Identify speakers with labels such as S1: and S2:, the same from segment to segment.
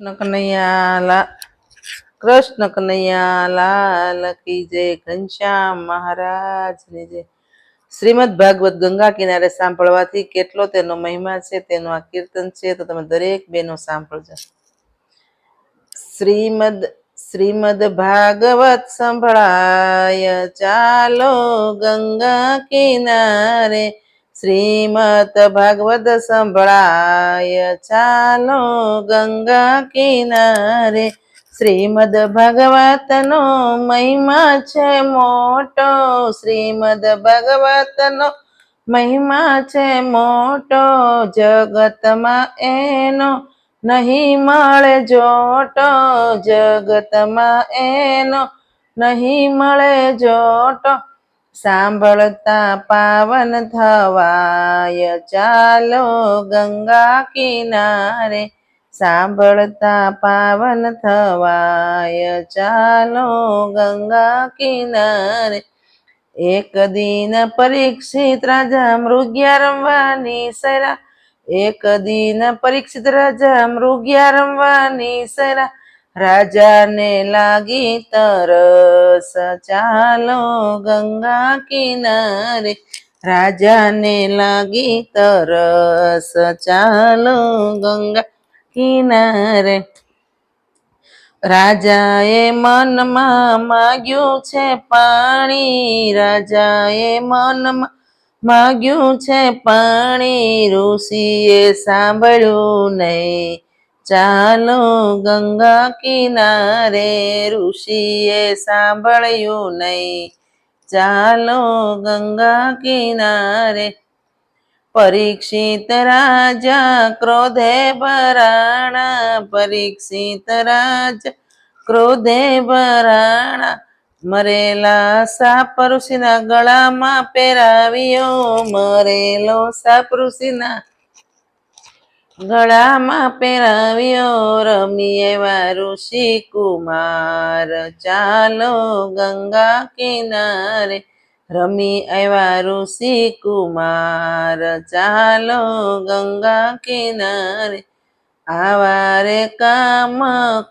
S1: કૃષ્ણ કનૈયા કૃષ્ણ કનૈયા કી જય ઘનશ્યામ મહારાજની જય. શ્રીમદ ભાગવત ગંગા કિનારે સાંભળવાથી કેટલો તેનો મહિમા છે, તેનું આ કીર્તન છે, તો તમે દરેક બેનો સાંભળજો. શ્રીમદ શ્રીમદ ભાગવત સંભળાય, ચાલો ગંગા કિનારે શ્રીમદ ભાગવત સંભળાય. ચાલો ગંગા કિનારે શ્રીમદ ભાગવતનો મહિમા છે મોટો. શ્રીમદ ભગવતનો મહિમા છે મોટો. જગતમાં એનો નહીં મળે જોટો. જગતમાં એનો નહીં મળે જોટો. સાંભળતા પાવન થવાય. ચાલો ગંગા કિનારે સાંભળતા પાવન થવાય. ચાલો ગંગા કિનારે એક દિન પરીક્ષિત રાજા મૃગ્યા રમવાની સરા એક દિન પરીક્ષિત રાજા મૃગ્યા રમવાની સરા રાજાને લાગી તરસ ચાલો ગંગા કિનારે. રાજાને લાગી તરસ ચાલો ગંગા કિનારે. રાજાએ મનમાં માગ્યું છે પાણી. રાજાએ મનમાં માગ્યું છે પાણી. ઋષિએ સાંભળ્યું નહીં. ચાલો ગંગા કિનારે ઋષિએ સાંભળ્યું નહીં. ચાલો ગંગા કિનારે પરીક્ષિત રાજા ક્રોધે ભરાણા પરીક્ષિત રાજા ક્રોધે ભરાણા મરેલા સાપ ઋષિના ગળામાં પહેરાવ્યો, મરેલો સાપ ઋષિના ગળામાં પહેરાવ્યો રમી એવા ઋષિ કુમાર. ચાલો ગંગા કિનારે રમી આવ્યા ઋષિ કુમાર. ચાલો ગંગા કિનારે આવા રે કામ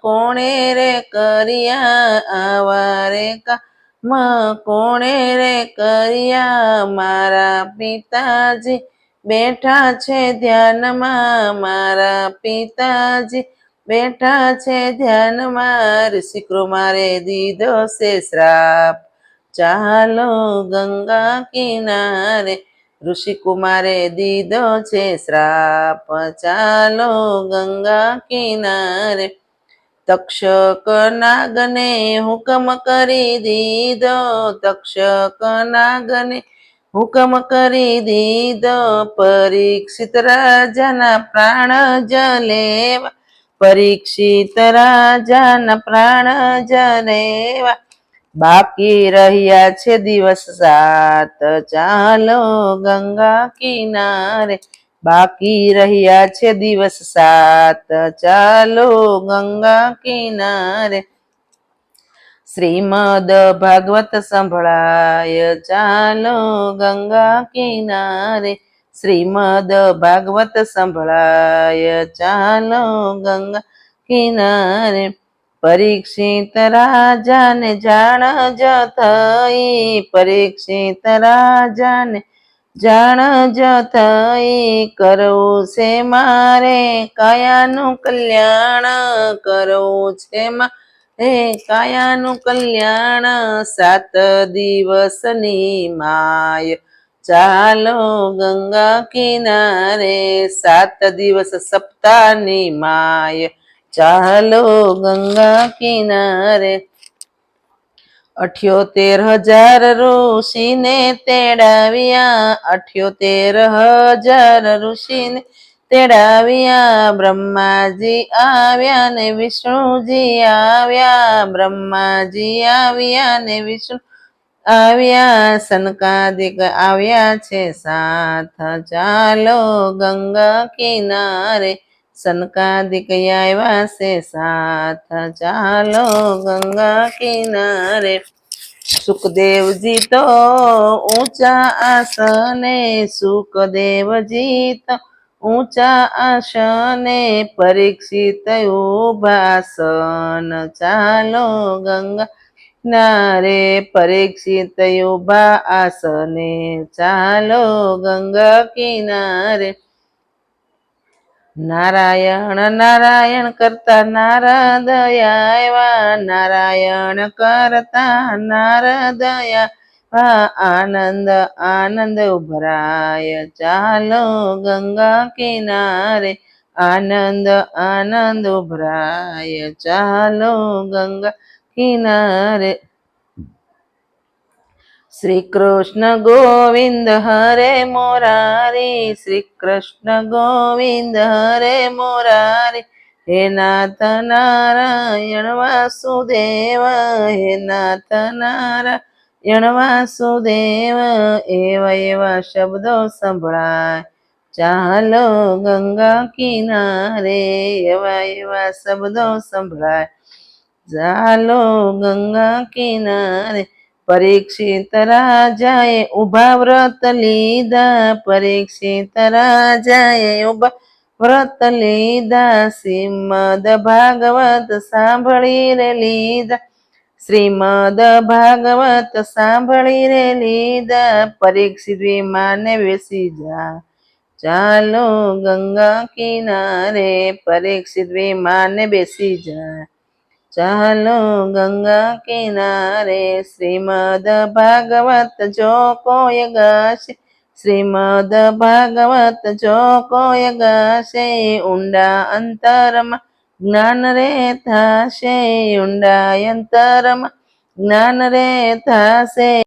S1: કોણે રે કર્યા? આવા રે કામ કોણે રે કર્યા? મારા પિતાજી બેઠા છે ધ્યાનમાં મારા પિતાજી. બેઠા છે ધ્યાનમાં ઋષિક્રો મારે દીધો છે શ્રાપ ચાલો ગંગા કિનારે ઋષિકુમારે દીધો છે શ્રાપ ચાલો ગંગા કિનારે તક્ષક નાગને હુકમ કરી દીધો. તક્ષક નાગને હુકમ કરી દીધો, પરીક્ષિત રાજાના પ્રાણ જલેવા, પરીક્ષિત રાજાના પ્રાણ જલેવા. બાકી રહ્યા છે દિવસ સાત, ચાલો ગંગા કિનારે. બાકી રહ્યા છે દિવસ સાત, ચાલો ગંગા કિનારે. શ્રીમદ ભાગવત સંભળાય ચાલો ગંગા કિનારે શ્રીમદ ભાગવત સંભળાય ચાલો ગંગા કિનારે પરીક્ષિત રાજાને જાણ જ થઈ પરીક્ષિત રાજાને જાણ જ થઈ કરવું છે મારે કયાનું કલ્યાણ કરવું છે કાયાનું કલ્યાણ સાત દિવસની માય. ચાલો ગંગા કિનારે સાત દિવસ સપ્તાહની માય. ચાલો ગંગા કિનારે અઠ્યોતેર હજાર ઋષિને તેડાવ્યા. અઠ્યોતેર હજાર ઋષિને તેડાવ્યા, બ્રહ્માજી આવ્યા ને વિષ્ણુજી આવ્યા, બ્રહ્માજી આવ્યા ને વિષ્ણુ આવ્યા, સનકાદિક આવ્યા છે, સાથ ચાલો ગંગા કિનારે, સનકાદિક આવ્યા છે, સાથ ચાલો ગંગા કિનારે. સુખદેવજી તો ઊંચા આસને, સુખદેવજી તો ઊંચા આસને પરીક્ષિત ઉભાસન ચાલો ગંગા નારે પરીક્ષિત ઊભા આસને ચાલો ગંગા કિનારે. નારાયણ નારાયણ કરતા નારદયા આવ્યા નારાયણ કરતા નારદ આવ્યા આનંદ આનંદ ઉભરાય ચાલો ગંગા કિનારે આનંદ આનંદ ઉભરાય ચાલો ગંગા કિનારે શ્રી કૃષ્ણ ગોવિંદ હરે મોરારી શ્રી કૃષ્ણ ગોવિંદ હરે મોરારી હે નાથ નારાયણ વાસુદેવ હે નાથ નારાયણ વાસુદેવ એવા એવા શબ્દો સંભળાય. ચાલો ગંગા કિનારે એવા એવા શબ્દો સંભળાય. ચાલો ગંગા કિનારે પરીક્ષિત રાજાએ ઊભા વ્રત લીધા. પરીક્ષિત રાજાએ ઊભા વ્રત લીધા. શ્રીમદ ભાગવત સાંભળી રે લીધા. શ્રીમદ ભાગવત સાંભળી રે લીધા પરીક્ષિત વિમાને બેસી જા. ચાલો ગંગા કિનારે પરીક્ષિત વિમાને બેસી જા. ચાલો ગંગા કિનારે શ્રીમદ ભાગવત જો કોઈ ગાશે, શ્રીમદ ભાગવત જો કોઈ ગાશે, ઊંડા અંતરમાં જ્ઞાન રે થશે ઊંડા અંતરમાં જ્ઞાન રે થશે